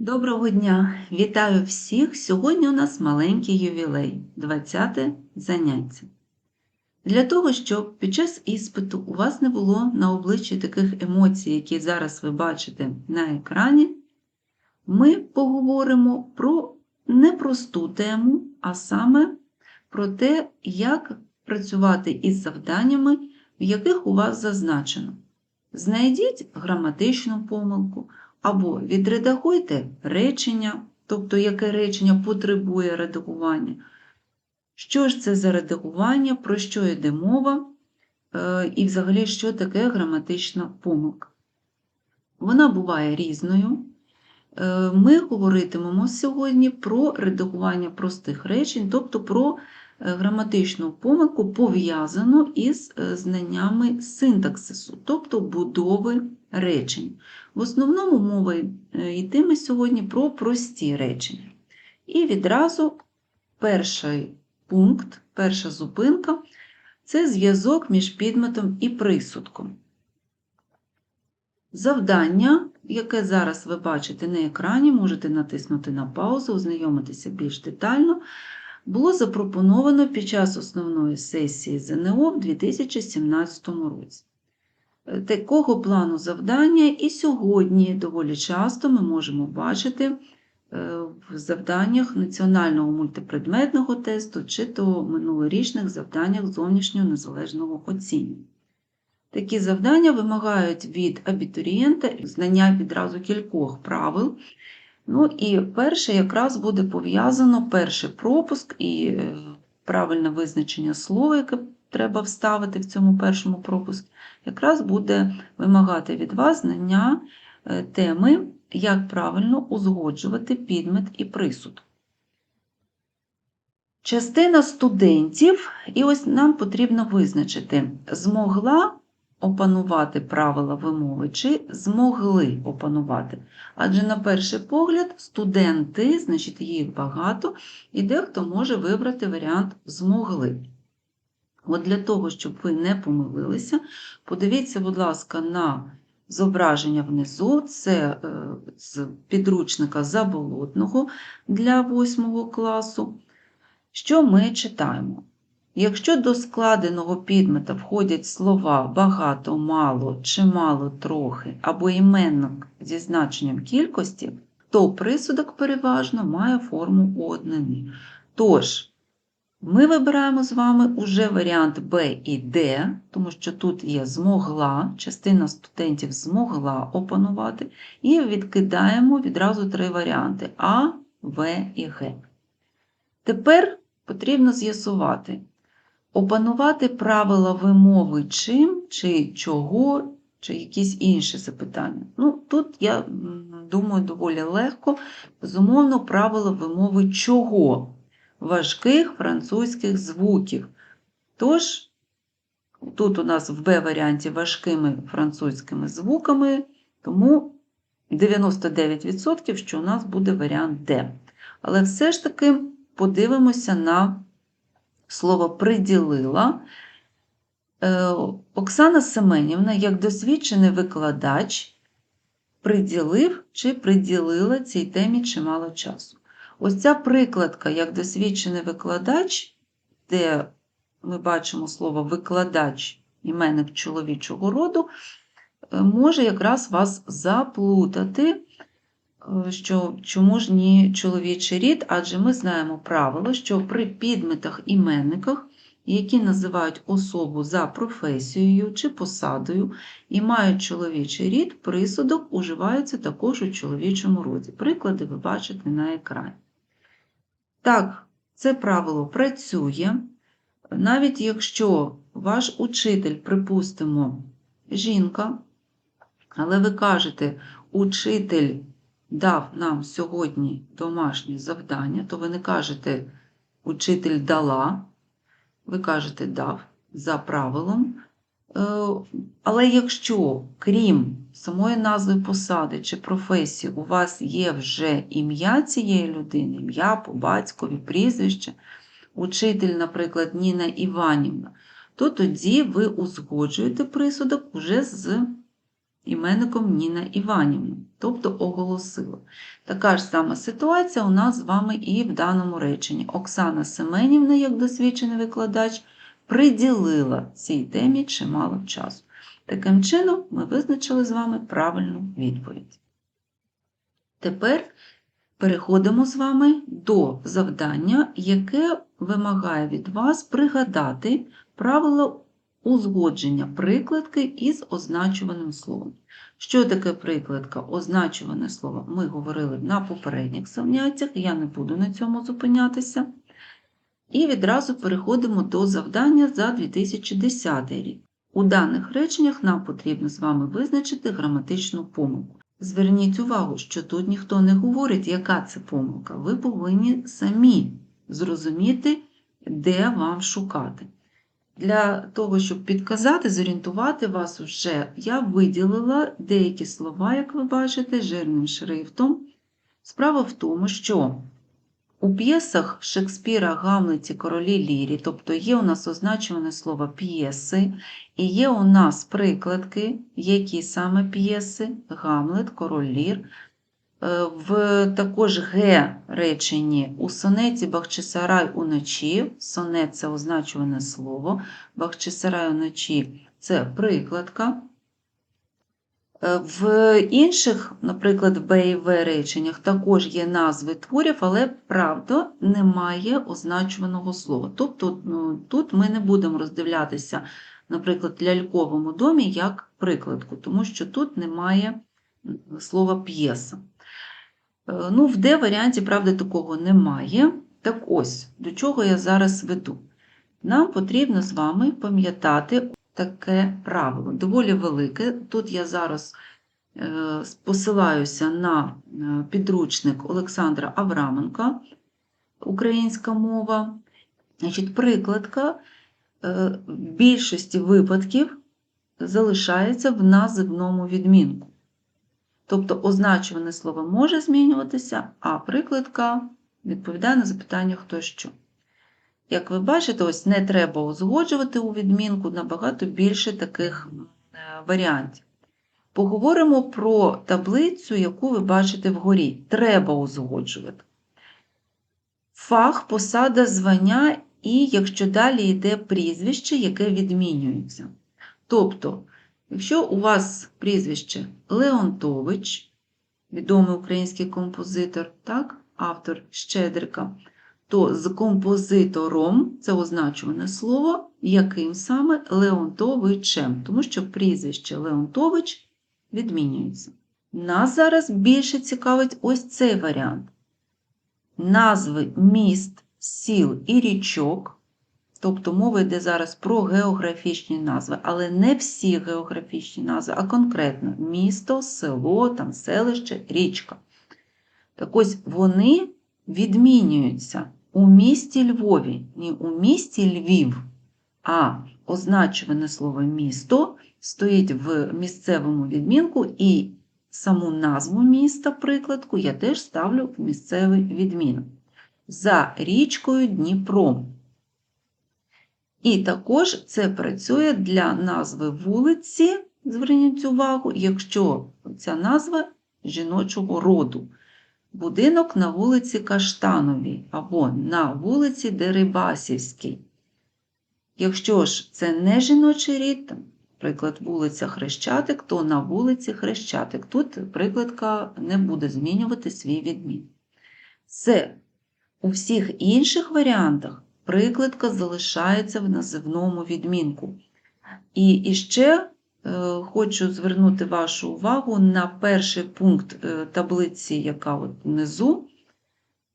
Доброго дня! Вітаю всіх! Сьогодні у нас маленький ювілей 20 заняття. Для того, щоб під час іспиту у вас не було на обличчі таких емоцій, які зараз ви бачите на екрані, ми поговоримо про непросту тему, а саме про те, як працювати із завданнями, в яких у вас зазначено. Знайдіть граматичну помилку або відредагуйте речення, тобто яке речення потребує редагування. Що ж це за редагування, про що йде мова, е, і взагалі, що таке граматична помилка. Вона буває різною. Е, Ми говоритимемо сьогодні про редагування простих речень, тобто про е, граматичну помилку, пов'язану із знаннями синтаксису, тобто будови речень. В основному мова е, йтиме сьогодні про прості речення. І відразу перший пункт, перша зупинка це зв'язок між підметом і присудком. Завдання, яке зараз ви бачите на екрані, можете натиснути на паузу, ознайомитися більш детально, було запропоновано під час основної сесії ЗНО в 2017 році. Такого плану завдання і сьогодні доволі часто ми можемо бачити е, в завданнях національного мультипредметного тесту чи то минулорічних завданнях зовнішнього незалежного оцінювання. Такі завдання вимагають від абітурієнта знання відразу кількох правил. Ну і перше якраз буде пов'язано перший пропуск і е, правильне визначення слова, яке треба вставити в цьому першому пропуску, якраз буде вимагати від вас знання е, теми, як правильно узгоджувати підмет і присуд. Частина студентів, і ось нам потрібно визначити, змогла опанувати правила вимови чи змогли опанувати. Адже, на перший погляд, студенти, значить, їх багато, і дехто може вибрати варіант змогли. От для того, щоб ви не помилилися, подивіться, будь ласка, на зображення внизу, це е, з підручника заболотного для 8 класу. Що ми читаємо? Якщо до складеного підмета входять слова багато, мало, чимало, трохи або іменник зі значенням кількості, то присудок переважно має форму однини. Тож, ми вибираємо з вами уже варіант Б і Д, тому що тут є змогла, частина студентів змогла опанувати, і відкидаємо відразу три варіанти А, В і Г. Тепер потрібно з'ясувати, опанувати правила вимови чим, чи чого, чи якісь інші запитання. Ну, Тут, я думаю, доволі легко. Безумовно, правила вимови чого важких французьких звуків. Тож, тут у нас в Б-варіанті важкими французькими звуками, тому 99%, що у нас буде варіант Д. Але все ж таки подивимося на слово приділила. Е, Оксана Семенівна, як досвідчений викладач, приділив чи приділила цій темі чимало часу. Ось ця прикладка, як досвідчений викладач, де ми бачимо слово викладач, іменник чоловічого роду, е, може якраз вас заплутати, е, що чому ж ні чоловічий рід, адже ми знаємо правило, що при підметах іменниках, які називають особу за професією чи посадою, і мають чоловічий рід, присудок уживається також у чоловічому роді. Приклади ви бачите на екрані. Так, це правило працює. Навіть якщо ваш учитель, припустимо, жінка, але ви кажете, учитель дав нам сьогодні домашнє завдання, то ви не кажете, учитель дала, ви кажете дав за правилом. Е, але якщо, крім самої назви посади чи професії, у вас є вже ім'я цієї людини, ім'я по батькові, прізвище, учитель, наприклад, Ніна Іванівна, то тоді ви узгоджуєте присудок уже з іменником Ніна Іванівна, тобто оголосила. Така ж сама ситуація у нас з вами і в даному реченні. Оксана Семенівна, як досвідчений викладач, приділила цій темі чимало часу. Таким чином, ми визначили з вами правильну відповідь. Тепер переходимо з вами до завдання, яке вимагає від вас пригадати правила узгодження прикладки із означуваним словом. Що таке прикладка? Означуване слово ми говорили на попередніх заняттях, я не буду на цьому зупинятися. І відразу переходимо до завдання за 2010 рік. У даних реченнях нам потрібно з вами визначити граматичну помилку. Зверніть увагу, що тут ніхто не говорить, яка це помилка. Ви повинні самі зрозуміти, де вам шукати. Для того, щоб підказати, зорієнтувати вас уже, я виділила деякі слова, як ви бачите, жирним шрифтом. Справа в тому, що у п'єсах Шекспіра, Гамлеті, Королі Лірі, тобто є у нас означуване слово п'єси, і є у нас прикладки, які саме п'єси, Гамлет, Король Лір. Е, В також Г реченні у сонеті Бахчисарай уночі, сонет це означуване слово, Бахчисарай уночі це прикладка. Е, В інших, наприклад, в Б і В реченнях також є назви творів, але, правда, немає означуваного слова. Тобто ну, тут ми не будемо роздивлятися, наприклад, ляльковому домі як прикладку, тому що тут немає слова п'єса. Е, Ну, в Д варіанті, правда, такого немає. Так ось, до чого я зараз веду. Нам потрібно з вами пам'ятати таке правило, доволі велике. Тут я зараз е, посилаюся на е, підручник Олександра Авраменка, українська мова. Значить, прикладка е, в більшості випадків залишається в називному відмінку. Тобто означуване слово може змінюватися, а прикладка відповідає на запитання хто що. Як ви бачите, ось не треба узгоджувати у відмінку набагато більше таких е, варіантів. Поговоримо про таблицю, яку ви бачите вгорі. Треба узгоджувати. Фах, посада, звання і якщо далі йде прізвище, яке відмінюється. Тобто, якщо у вас прізвище Леонтович, відомий український композитор, так, автор Щедрика, то з композитором це означуване слово, яким саме Леонтовичем, тому що прізвище Леонтович відмінюється. Нас зараз більше цікавить ось цей варіант. Назви міст, сіл і річок, тобто мова йде зараз про географічні назви, але не всі географічні назви, а конкретно місто, село, там, селище, річка. Так ось вони відмінюються у місті Львові, не у місті Львів, а означуване слово місто стоїть в місцевому відмінку, і саму назву міста, прикладку, я теж ставлю в місцевий відмінок. За річкою Дніпром. І також це працює для назви вулиці, зверніть увагу, якщо ця назва жіночого роду. Будинок на вулиці Каштановій або на вулиці Дерибасівській. Якщо ж це не жіночий рід, наприклад, вулиця Хрещатик, то на вулиці Хрещатик. Тут прикладка не буде змінювати свій відмін. Це у всіх інших варіантах прикладка залишається в називному відмінку. І, ще хочу звернути вашу увагу на перший пункт е, таблиці, яка от внизу.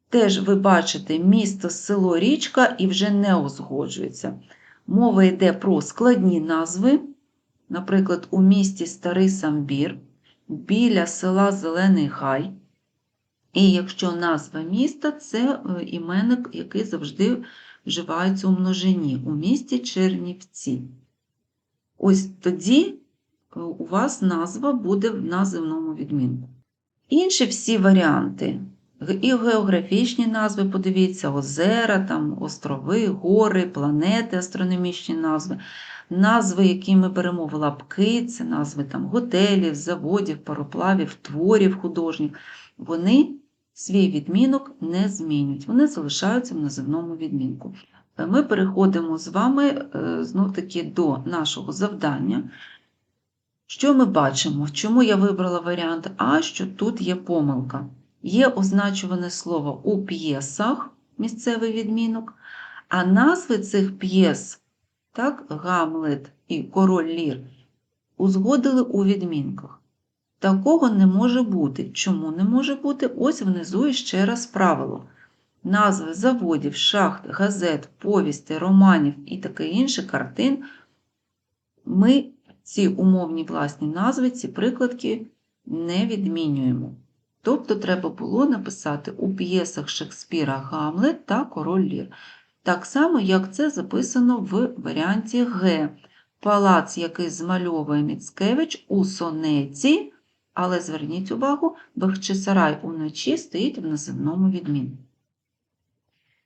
Теж ви бачите місто, село, річка і вже не узгоджується. Мова йде про складні назви, наприклад, у місті Старий Самбір, біля села Зелений Гай. І якщо назва міста це е, іменник, який завжди вживається у множині, у місті Чернівці. Ось тоді е, у вас назва буде в називному відмінку. Інші всі варіанти І географічні назви, подивіться, озера, там, острови, гори, планети, астрономічні назви. Назви, які ми беремо в лапки, це назви там, готелів, заводів, пароплавів, творів художніх, вони свій відмінок не змінюють, вони залишаються в називному відмінку. Е, Ми переходимо з вами знов таки до нашого завдання. Що ми бачимо? Чому я вибрала варіант А, що тут є помилка? Є означуване слово у п'єсах, місцевий відмінок, а назви цих п'єс, так, Гамлет і Король Лір, узгодили у відмінках. Такого не може бути. Чому не може бути? Ось внизу іще раз правило. Назви заводів, шахт, газет, повісти, романів і таке інше картин. Ми ці умовні власні назви, ці прикладки не відмінюємо. Тобто треба було написати у п'єсах Шекспіра Гамлет та Король Лір. Так само, як це записано в варіанті Г. Палац, який змальовує Міцкевич у сонеці, але зверніть увагу, Бахчисарай уночі стоїть в називному відмінку.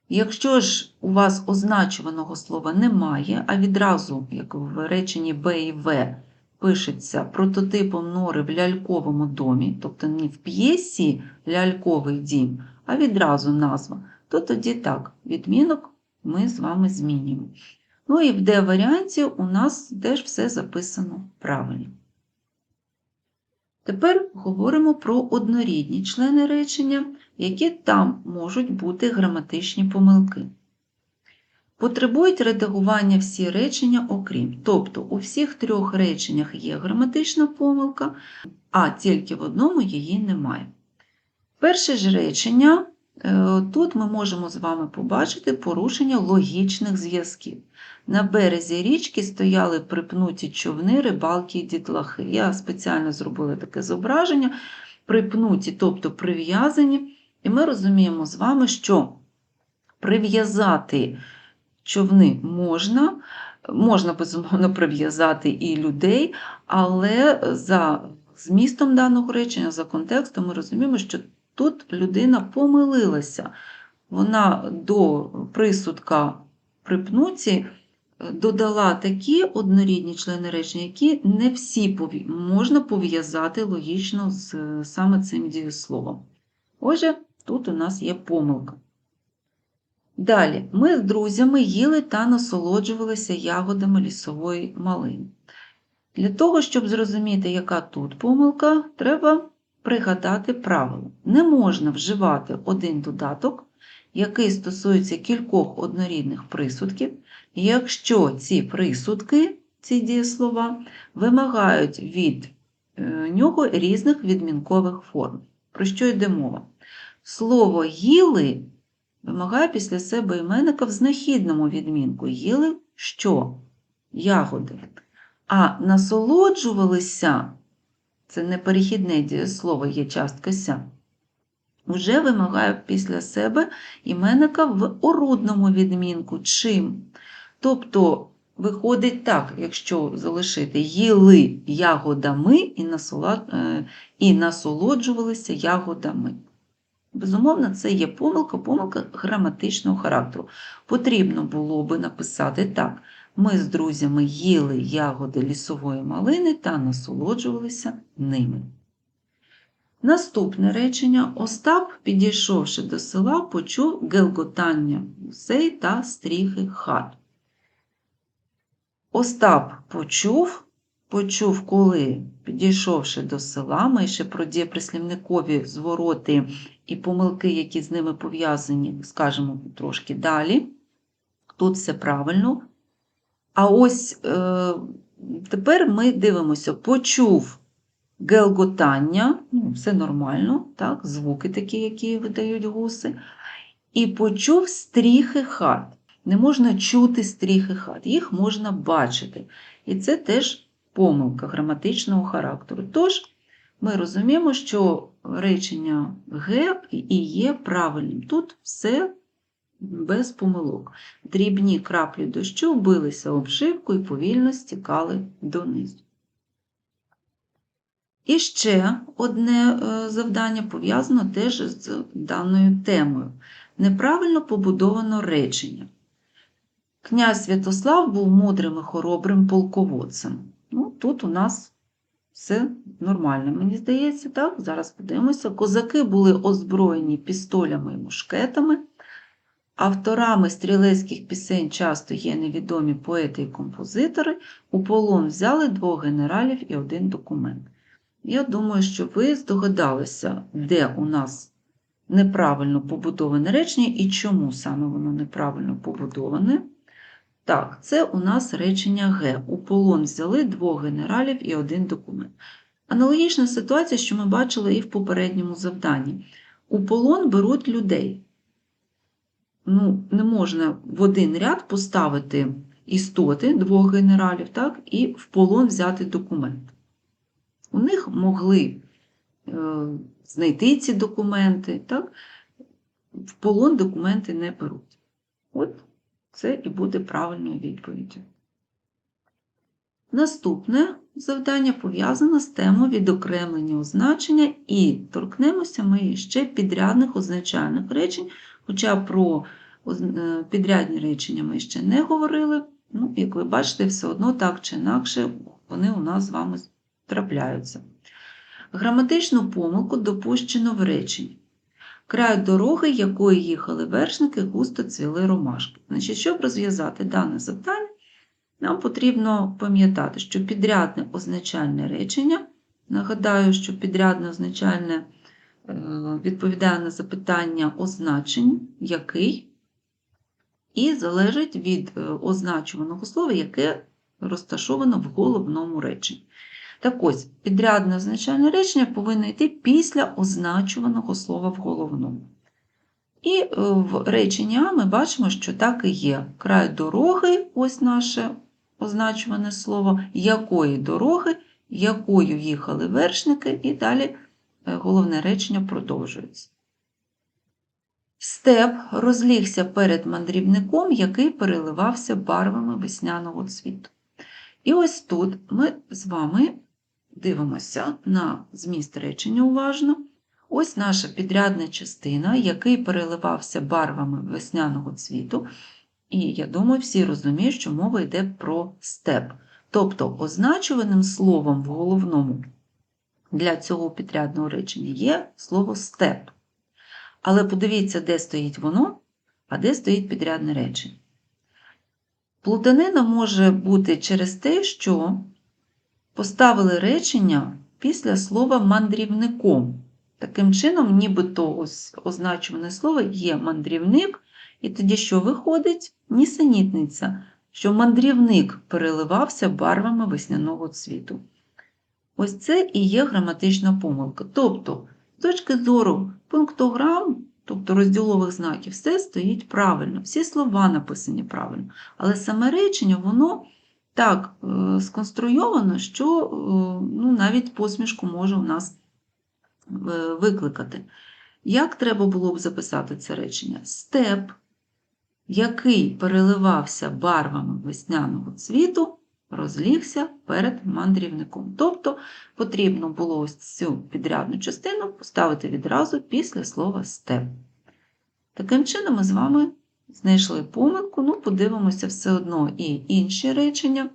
Якщо ж у вас означуваного слова немає, а відразу, як в реченні Б і В, пишеться прототипом нори в ляльковому домі, тобто не в п'єсі ляльковий дім, а відразу назва, то тоді так, відмінок ми з вами змінюємо. Ну і в Д-варіанті у нас теж все записано правильно. Тепер говоримо про однорідні члени речення, які там можуть бути граматичні помилки. Потребують редагування всі речення окрім. Тобто у всіх трьох реченнях є граматична помилка, а тільки в одному її немає. Перше ж речення, е, тут ми можемо з вами побачити порушення логічних зв'язків. На березі річки стояли припнуті човни, рибалки і дітлахи. Я спеціально зробила таке зображення. Припнуті, тобто прив'язані. І ми розуміємо з вами, що прив'язати човни можна, можна, безумовно, прив'язати і людей, але за змістом даного речення, за контекстом, ми розуміємо, що тут людина помилилася. Вона до присудка припнуті додала такі однорідні члени речення, які не всі можна пов'язати логічно з саме цим дієсловом. Отже, тут у нас є помилка. Далі, ми з друзями їли та насолоджувалися ягодами лісової малини. Для того, щоб зрозуміти, яка тут помилка, треба пригадати правило. Не можна вживати один додаток, який стосується кількох однорідних присудків, якщо ці присудки, ці дієслова, вимагають від е, нього різних відмінкових форм. Про що йде мова? Слово їли вимагає після себе іменника в знахідному відмінку. Їли що? Ягоди. А насолоджувалися це не перехідне дієслово, є частка ся. Вже вимагає після себе іменника в орудному відмінку. Чим? Тобто, виходить так, якщо залишити їли ягодами і, е, і насолоджувалися ягодами. Безумовно, це є помилка, помилка граматичного характеру. Потрібно було би написати так: ми з друзями їли ягоди лісової малини та насолоджувалися ними. Наступне речення Остап, підійшовши до села, почув гелготання гусей та стріхи хат. Остап почув, почув, коли, підійшовши до села, ми ще про дієприслівникові звороти і помилки, які з ними пов'язані, скажемо трошки далі. Тут все правильно. А ось е, тепер ми дивимося, почув гелготання, ну, все нормально, так, звуки такі, які видають гуси, і почув стріхи хат. Не можна чути стріхи хат, їх можна бачити. І це теж помилка граматичного характеру. Тож, ми розуміємо, що речення Г і є правильним. Тут все без помилок. Дрібні краплі дощу билися об шибку і повільно стікали донизу. І ще одне е, завдання пов'язано теж з даною темою. Неправильно побудовано речення. Князь Святослав був мудрим і хоробрим полководцем. Тут у нас все нормально, мені здається, так? Зараз подивимося. Козаки були озброєні пістолями і мушкетами. Авторами стрілецьких пісень часто є невідомі поети і композитори. У полон взяли двох генералів і один документ. Я думаю, що ви здогадалися, де у нас неправильно побудоване речення і чому саме воно неправильно побудоване. Так, це у нас речення Г. У полон взяли двох генералів і один документ. Аналогічна ситуація, що ми бачили і в попередньому завданні. У полон беруть людей. Ну, не можна в один ряд поставити істоти двох генералів, так, і в полон взяти документ. У них могли е, знайти ці документи, так? в полон документи не беруть. От це і буде правильною відповіддю. Наступне завдання пов'язане з темою відокремлення означення, і торкнемося ми ще підрядних означальних речень, хоча про е, підрядні речення ми ще не говорили. Ну, як ви бачите, все одно так чи інакше вони у нас з вами трапляються. Граматичну помилку допущено в реченні. Край дороги, якою їхали вершники, густо цвіли ромашки. Значить, щоб розв'язати дане завдання, нам потрібно пам'ятати, що підрядне означальне речення, нагадаю, що підрядне означальне е, відповідає на запитання означень, який, і залежить від е, означуваного слова, яке розташовано в головному реченні. Так ось, підрядне означальне речення повинно йти після означуваного слова в головному. І е, в реченні А ми бачимо, що так і є. Край дороги, ось наше означуване слово, якої дороги, якою їхали вершники, і далі е, головне речення продовжується. Степ розлігся перед мандрівником, який переливався барвами весняного цвіту. І ось тут ми з вами дивимося на зміст речення уважно. Ось наша підрядна частина, який переливався барвами весняного цвіту. І я думаю, всі розуміють, що мова йде про степ. Тобто означуваним словом в головному для цього підрядного речення є слово степ. Але подивіться, де стоїть воно, а де стоїть підрядне речення. Плутанина може бути через те, що поставили речення після слова мандрівником. Таким чином, нібито ось означуване слово є мандрівник, і тоді що виходить? Нісенітниця, що мандрівник переливався барвами весняного цвіту. Ось це і є граматична помилка. Тобто, з точки зору пунктограм, тобто розділових знаків, все стоїть правильно, всі слова написані правильно. Але саме речення, воно так е, сконструйовано, що е, ну, навіть посмішку може у нас е, викликати. Як треба було б записати це речення? Степ, який переливався барвами весняного цвіту, розлігся перед мандрівником. Тобто потрібно було ось цю підрядну частину поставити відразу після слова степ. Таким чином, ми з вами знайшли помилку, ну, подивимося все одно і інші речення.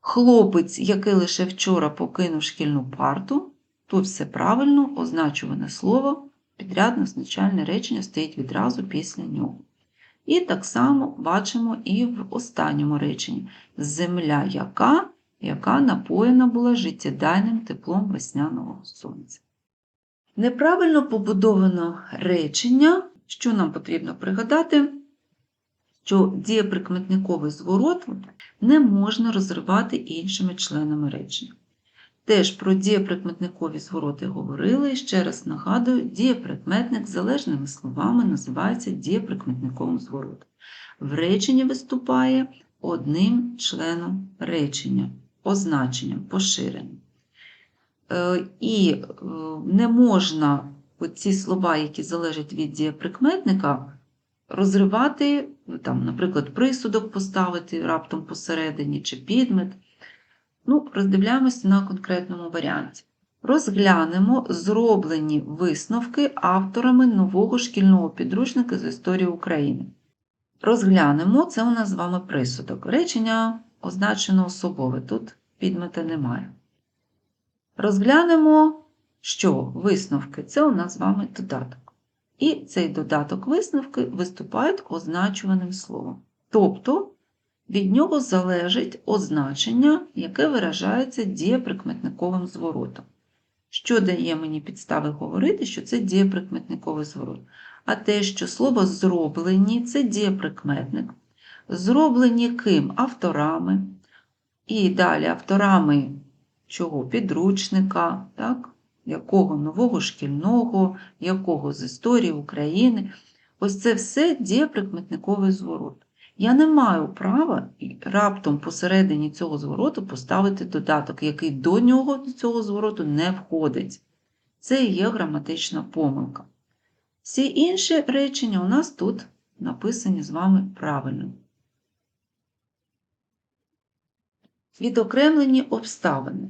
Хлопець, який лише вчора покинув шкільну парту, тут все правильно, означуване слово, підрядне означальне речення стоїть відразу після нього. І так само бачимо і в останньому реченні земля яка, яка напоєна була життєдайним теплом весняного сонця. Неправильно побудовано речення, що нам потрібно пригадати, що дієприкметниковий зворот не можна розривати іншими членами речення. Теж про дієприкметникові звороти говорили, ще раз нагадую, дієприкметник залежними словами називається дієприкметниковим зворотом. В реченні виступає одним членом речення, означенням, поширеним. Е, І е, не можна ці слова, які залежать від дієприкметника, розривати, там, наприклад, присудок поставити раптом посередині чи підмет. Ну, роздивляємося на конкретному варіанті. Розглянемо зроблені висновки авторами нового шкільного підручника з історії України. Розглянемо, це у нас з вами присудок. Речення означено особове, тут підмета немає. Розглянемо, що висновки це у нас з вами додаток. І цей додаток висновки виступають означуваним словом. Тобто від нього залежить означення, яке виражається дієприкметниковим зворотом. Що дає мені підстави говорити, що це дієприкметниковий зворот? А те, що слово зроблені це дієприкметник. Зроблені ким? Авторами. І далі авторами чого? Підручника, так? Якого нового шкільного, якого з історії України. Ось це все дієприкметниковий зворот. Я не маю права раптом посередині цього звороту поставити додаток, який до нього, до цього звороту, не входить. Це і є граматична помилка. Всі інші речення у нас тут написані з вами правильно. Відокремлені обставини.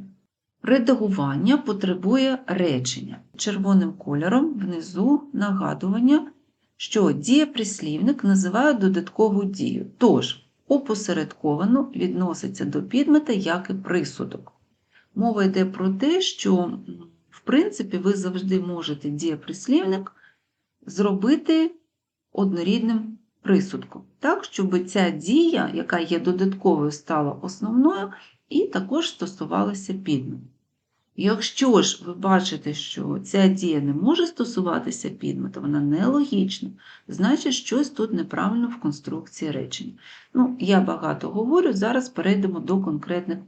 Редагування потребує речення. Червоним кольором внизу нагадування, що дієприслівник називає додаткову дію. Тож, опосередковано відноситься до підмета як і присудок. Мова йде про те, що, в принципі, ви завжди можете дієприслівник зробити однорідним присудком, так, щоб ця дія, яка є додатковою, стала основною, і також стосувалася підмету. Якщо ж ви бачите, що ця дія не може стосуватися підмету, вона нелогічна, значить щось тут неправильно в конструкції речення. Ну, я багато говорю, зараз перейдемо до конкретних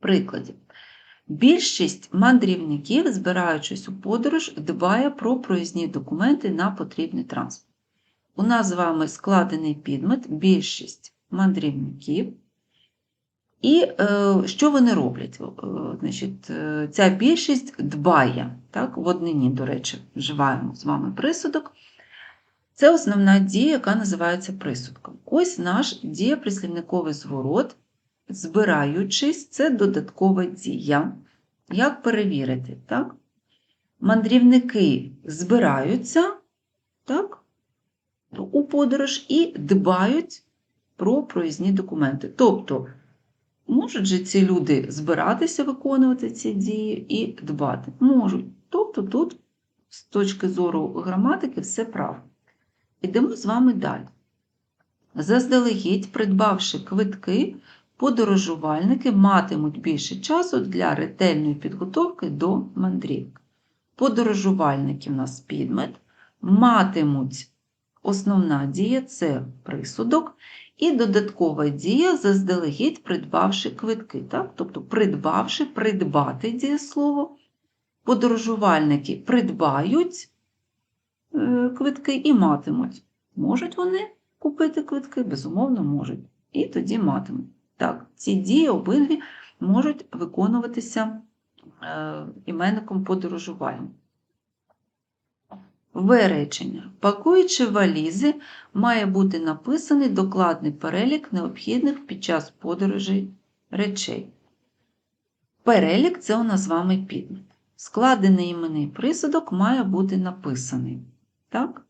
прикладів. Більшість мандрівників, збираючись у подорож, дбає про проїзні документи на потрібний транспорт. У нас з вами складений підмет, більшість мандрівників. І е, що вони роблять? Е, значить, е, Ця більшість дбає, так, в однині, до речі, вживаємо з вами присудок. Це основна дія, яка називається присудком. Ось наш дієприслівниковий зворот, збираючись, це додаткова дія. Як перевірити? так? Мандрівники збираються так, у подорож і дбають про проїзні документи. Тобто, Можуть же ці люди збиратися виконувати ці дії і дбати? Можуть. Тобто тут, з точки зору граматики, все правильно. Ідемо з вами далі. Заздалегідь, придбавши квитки, подорожувальники матимуть більше часу для ретельної підготовки до мандрівки. Подорожувальники в нас підмет, матимуть основна дія це присудок, і додаткова дія заздалегідь придбавши квитки. Так? Тобто, придбавши, придбати дієслово, подорожувальники придбають е, квитки і матимуть. Можуть вони купити квитки? Безумовно, можуть. І тоді матимуть. Так, ці дії обидві можуть виконуватися е, іменником подорожувальним. В. Пакуючи валізи, має бути написаний докладний перелік необхідних під час подорожі речей. Перелік це у нас з вами підмет. Складений іменний присудок має бути написаний. Так?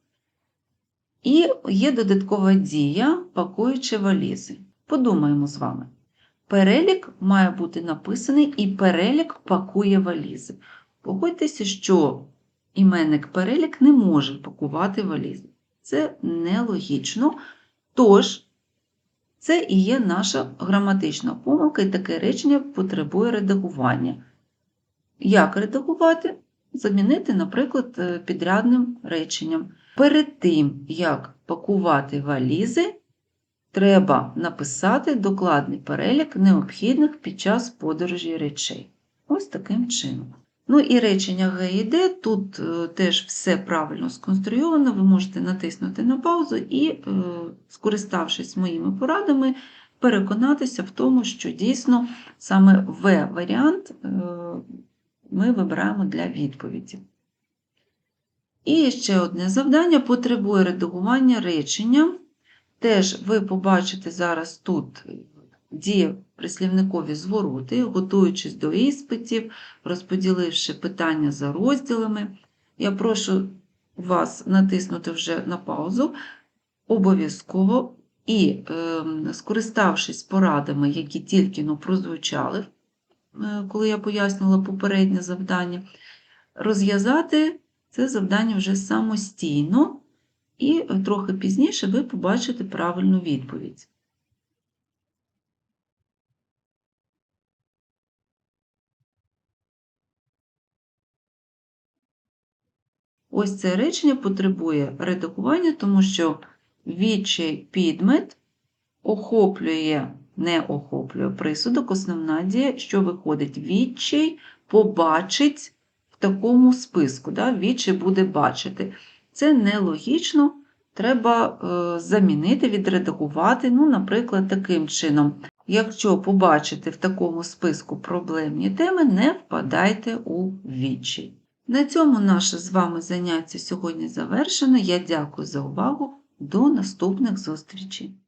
І є додаткова дія, пакуючи валізи. Подумаємо з вами. Перелік має бути написаний і перелік пакує валізи. Погодьтеся, що іменник перелік не може пакувати валізи. Це нелогічно. Тож, це і є наша граматична помилка, і таке речення потребує редагування. Як редагувати? Замінити, наприклад, е, підрядним реченням. Перед тим, як пакувати валізи, треба написати докладний перелік необхідних під час подорожі речей. Ось таким чином. Ну і речення Г і Д, тут е, теж все правильно сконструйовано, ви можете натиснути на паузу і, е, скориставшись моїми порадами, переконатися в тому, що дійсно саме В-варіант е, ми вибираємо для відповіді. І ще одне завдання потребує редагування речення. Теж ви побачите зараз тут діє прислівникові звороти, готуючись до іспитів, розподіливши питання за розділами. Я прошу вас натиснути вже на паузу обов'язково і, е, скориставшись порадами, які тільки но прозвучали, е, коли я пояснювала попереднє завдання, розв'язати це завдання вже самостійно, і трохи пізніше ви побачите правильну відповідь. Ось це речення потребує редагування, тому що відчай підмет охоплює, не охоплює присудок, основна дія, що виходить відчай, побачить в такому списку. Да? Відчай буде бачити. Це нелогічно, треба е, замінити, відредагувати, ну, наприклад, таким чином. Якщо побачите в такому списку проблемні теми, не впадайте у відчай. На цьому наше з вами заняття сьогодні завершено. Я дякую за увагу. До наступних зустрічей!